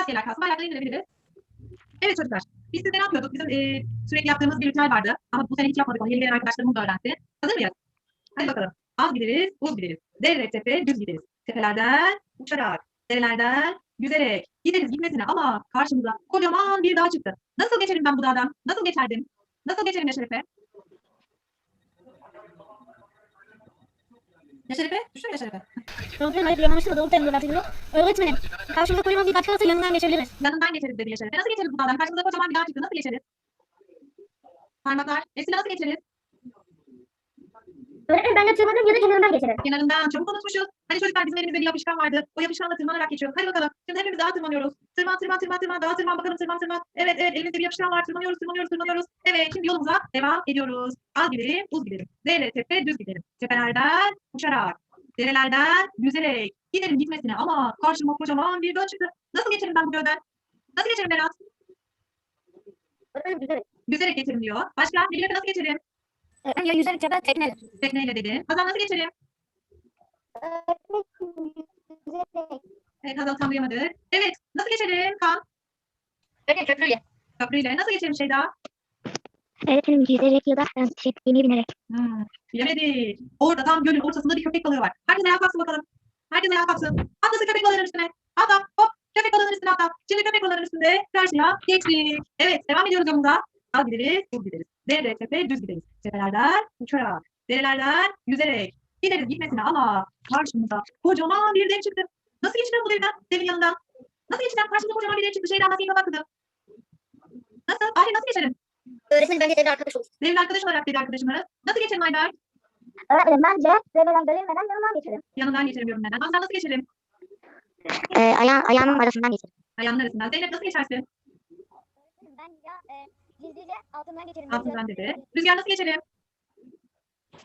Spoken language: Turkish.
Maskeler kalsın. Bayrakları indirebiliriz. Evet çocuklar. Biz sizde ne yapıyorduk? Bizim e, sürekli yaptığımız bir ritüel vardı. Ama bu sene hiç yapmadık onu. Yeni gelen arkadaşlarımız da öğrendi. Hazır mıyız? Hadi bakalım. Az gideriz, uz gideriz. Dere tepe, düz gideriz. Tepelerden uçarak, derelerden yüzerek gideriz gitmesine ama karşımıza kocaman bir dağ çıktı. Nasıl geçerim ben bu dağdan? Nasıl geçerdim? Nasıl geçerim Yaşar Yaşar Efe? Düşün Yaşar Efe. Öğretmenim hayır yanlışlıkla doğru. Öğretmenim karşımıza kocaman bir başka yanından geçebiliriz. Yanından geçeriz dedi Yaşar Efe. Nasıl geçeriz bu dağdan? Karşımıza kocaman bir dağ çıktı. Nasıl geçeriz? Parmaklar. Esile nasıl geçeriz? Öğretmenim ben de tırmanırım ya da kenarından geçerim. Kenarından çabuk unutmuşuz. Hadi çocuklar bizim elimizde bir yapışkan vardı. O yapışkanla tırmanarak geçiyoruz. Hadi bakalım. Şimdi hepimiz dağa tırmanıyoruz. Tırman tırman tırman tırman. Dağa tırman bakalım tırman tırman. Evet evet elimizde bir yapışkan var. Tırmanıyoruz tırmanıyoruz tırmanıyoruz. Evet şimdi yolumuza devam ediyoruz. Az gidelim uz gidelim. Dere tepe düz gidelim. Tepelerden uçarak. Derelerden yüzerek. Gidelim gitmesine ama karşıma kocaman bir göl çıktı. Nasıl geçerim ben bu gölden? Nasıl geçerim Berat? Yüzerek. Yüzerek geçerim diyor. Başka? Nilüfer nasıl geçerim? Ben ya yüzerek ya da tekneyle. Tekneyle dedi. Hazal nasıl geçerim? yüzerek. Evet Hazal tam duyamadı. Evet. Nasıl geçerim? Kan. Öğretmenim köprüyle. Köprüyle. Nasıl geçerim Şeyda? Öğretmenim yüzerek ya da şey, gemiye binerek. Hmm, bilemedi. Orada tam gölün ortasında bir köpek balığı var. Herkes ayağa kalksın bakalım. Herkes ayağa kalksın. Atlasın köpek balığının üstüne. Atla hop. Köpek balığının üstüne atla. Şimdi köpek balığının üstünde karşıya geçtik. Evet devam ediyoruz yolumuza. Az gideriz, uz gideriz. Dere, tepe, düz gideriz. Tepelerden uçarak, derelerden yüzerek. Gideriz gitmesine ama karşımıza kocaman bir dev çıktı. Nasıl geçeceğim bu devden? Devin yanından. Nasıl geçeceğim? Karşımıza kocaman bir dev çıktı. Şeyden nasıl kapat kızım? Nasıl? Ahri nasıl geçerim? Öğretmenim bence devre arkadaş olur. Devin arkadaş olarak dedi arkadaşımız. Nasıl geçerim Ayber? Öğretmenim bence devreden bölünmeden yanından geçerim. Yanından geçerim görünmeden. Hamza nasıl geçerim? Ee, aya ayağımın arasından geçerim. Ayağının arasından. Zeynep nasıl geçersin? Ben ya e, gizlice altından geçerim. Altından dedi. Rüzgar nasıl geçerim?